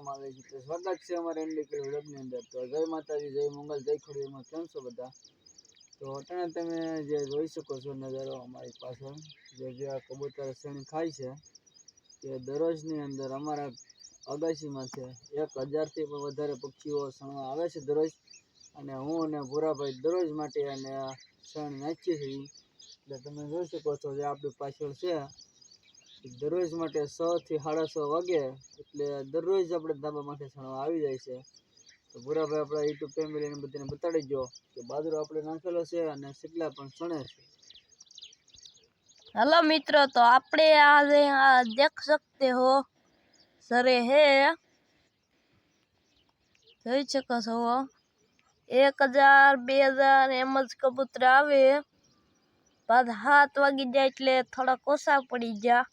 કરવામાં આવે છે. તો સ્વાગત છે અમારા ઇન્ડિકલ વ્લોગની અંદર. તો જય માતાજી, જય મંગલ, જય ખોડીમાં કેમ છો બધા? તો અટાણે તમે જે જોઈ શકો છો નજારો અમારી પાછળ, જે જે આ કબૂતર શ્રેણી ખાય છે તે દરરોજની અંદર અમારા અગાશીમાં છે. એક હજારથી પણ વધારે પક્ષીઓ શણવા આવે છે દરરોજ. અને હું અને ભૂરાભાઈ દરરોજ માટે અને શણ નાખીએ છીએ. એટલે તમે જોઈ શકો છો જે આપણી પાછળ છે. દરરોજ માટે સો થી સાડા સો વાગે, એટલે દરરોજ આપણે ધાબા માટે છણવા આવી જાય છે. તો ભૂરાભાઈ આપણા યુટ્યુબ ફેમિલીને બધાને બતાડી જો કે બાજરો આપણે નાખેલો છે અને સિકલા પણ છણે છે. હેલો મિત્રો, તો આપણે આજે આ દેખ શકતે હો, સરે હે. જોઈ શકો છો એક હજાર, બે હજાર એમ જ કબૂતર આવે. બાદ હાથ વાગી જાય એટલે થોડા કોસા પડી જાય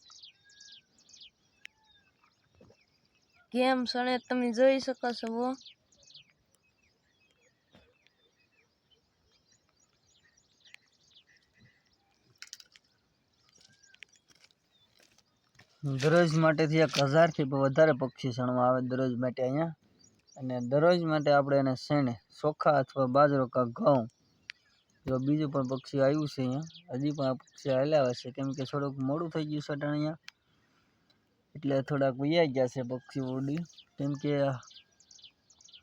કેમ સણે તમે જોઈ શકો છો દરરોજ માટેથી એક હજારથી વધારે પક્ષી સણવા આવે દરરોજ માટે અહીંયા. અને દરરોજ માટે આપણે એને શેણે? ચોખા અથવા બાજરો કાં ઘઉં? જો બીજું પણ પક્ષી આવ્યું છે અહીંયા. હજી પણ આ પક્ષી હલાવે છે કેમ કે થોડુંક મોડું થઈ ગયું છે અહીંયા. એટલે થોડાક વૈયા ગયા છે પક્ષી ઉડી. કેમ કે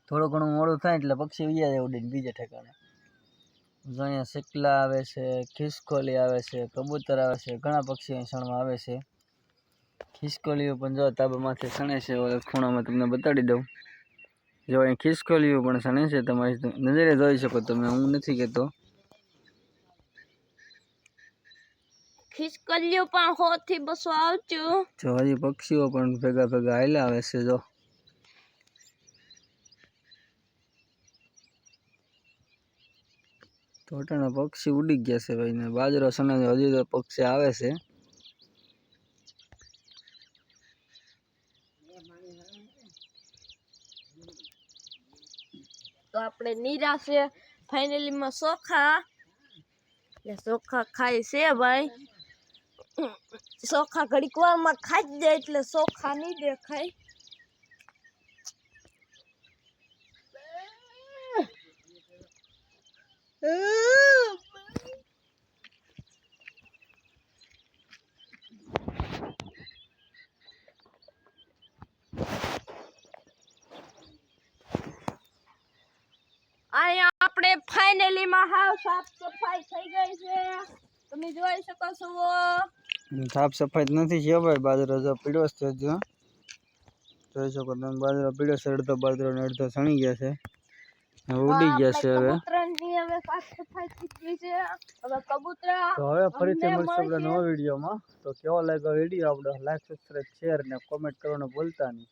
થોડું ઘણું મોડું થાય એટલે પક્ષી વૈયા જાય ઉડીને બીજા ઠેકાણે. અહીંયા શીકલા આવે છે, ખિસકોલી આવે છે, કબૂતર આવે છે, ઘણા પક્ષીઓ શણમાં આવે છે. ખિસકોલીઓ પણ જો તાબામાંથી શણે છે, ઓલા ખૂણામાં તમને બતાડી દઉં. જો અહીં ખિસકોલીઓ પણ શણે છે તમારી નજરે જોઈ શકો, તમે હું નથી કહેતો. ખિસકલીઓ પણ સો થી બસો આવજો જો હજી પક્ષીઓ પણ ભેગા ભેગા હાલ્યા આવે છે જો. ટોટાના પક્ષી ઉડી ગયા છે ભાઈ ને. બાજરો સણે છે હજી તો પક્ષી આવે છે. તો આપણે નિરાશે ફાઇનલી માં ચોખા એટલે ચોખા ખાય છે ભાઈ. ચોખા ઘડીક વારમાં ખાઈ જાય એટલે ચોખા નહીં દેખાય. અહીંયા આપણે ફાઇનલી માં હાવ સાફ સફાઈ થઈ ગઈ છે. તમે જોઈ શકો છો. સાફ સફાઈ નથી છે ભાઈ બાજરો જો પીળો છે જો જોઈ શકો તમે બાજરો પીળો છે અડધો બાજરો ને અડધો સણી ગયા છે. ઉડી ગયા છે હવે. તો હવે ફરીથી મળશે નવા વિડીયોમાં. તો કેવો લાગ્યો વીડિયો આપણે? લાઈક સબસ્ક્રાઈબ શેર ને કોમેન્ટ કરવાનું ભૂલતા નહીં.